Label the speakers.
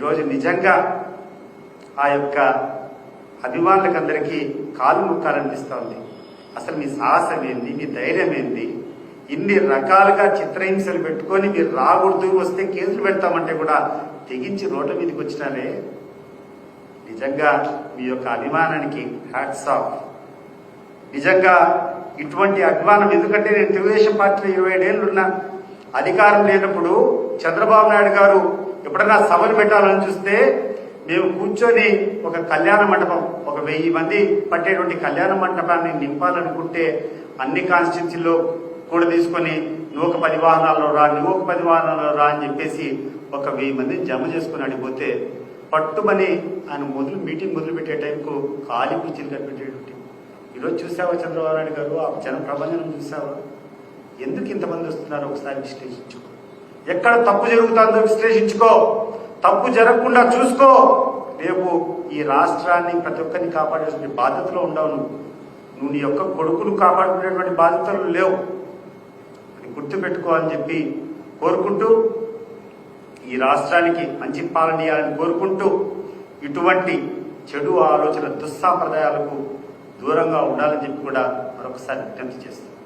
Speaker 1: ఈరోజు నిజంగా ఆ యొక్క అభిమానులకు అందరికీ కాలు ముక్కాలనిపిస్తూ ఉంది అసలు మీ సాహసం ఏంది? మీ ధైర్యం ఏంది? ఇన్ని రకాలుగా చిత్రహింసలు పెట్టుకొని మీరు రాకూడదు వస్తే కేసులు పెడతామంటే కూడా తెగించి రోడ్ల మీదకి వచ్చినారే? నిజంగా మీ యొక్క అభిమానానికి హ్యాట్స్ ఆఫ్. నిజంగా ఇటువంటి అభిమానం ఎందుకంటే నేను తెలుగుదేశం పార్టీలో ఇరవై ఏళ్ళు ఉన్నా అధికారం లేనప్పుడు చంద్రబాబు నాయుడు గారు ఎప్పుడైనా సభలు పెట్టాలని చూస్తే మేము కూర్చొని ఒక కళ్యాణ మండపం ఒక వెయ్యి మంది పట్టేటువంటి కళ్యాణ మండపాన్ని నింపాలనుకుంటే అన్ని కాన్స్టిట్యూన్సీలో కూడా తీసుకొని నువ్వు పది వాహనాల్లో రా నువ్వు పది వాహనాల్లో రా అని చెప్పేసి ఒక వెయ్యి మందిని జమ చేసుకుని అడిగిపోతే పట్టుమని ఆయన మొదలు మీటింగ్ మొదలు పెట్టే టైంకు ఖాళీ కుర్చీలు కనిపెట్టేటువంటి ఈరోజు చూసావా చంద్రబాబు నాయుడు గారు? ఆ జన ప్రబంధనం చూసావా? ఎందుకు ఇంతమంది వస్తున్నారో ఒకసారి విశ్లేషించుకో. ఎక్కడ తప్పు జరుగుతుందో విశ్లేషించుకో. తప్పు జరగకుండా చూసుకో. రేపు ఈ రాష్ట్రాన్ని ప్రతి ఒక్కరిని కాపాడేటువంటి బాధ్యతలో ఉండవు నువ్వు. నువ్వు నీ యొక్క కొడుకును కాపాడుకునేటువంటి బాధ్యతలు లేవు. అని గుర్తుపెట్టుకో అని చెప్పి కోరుకుంటూ ఈ రాష్ట్రానికి మంచి పాలన ఇవ్వాలని కోరుకుంటూ ఇటువంటి చెడు ఆలోచన దుస్సాంప్రదాయాలకు దూరంగా ఉండాలని చెప్పి కూడా మరొకసారి విజ్ఞప్తి చేస్తాను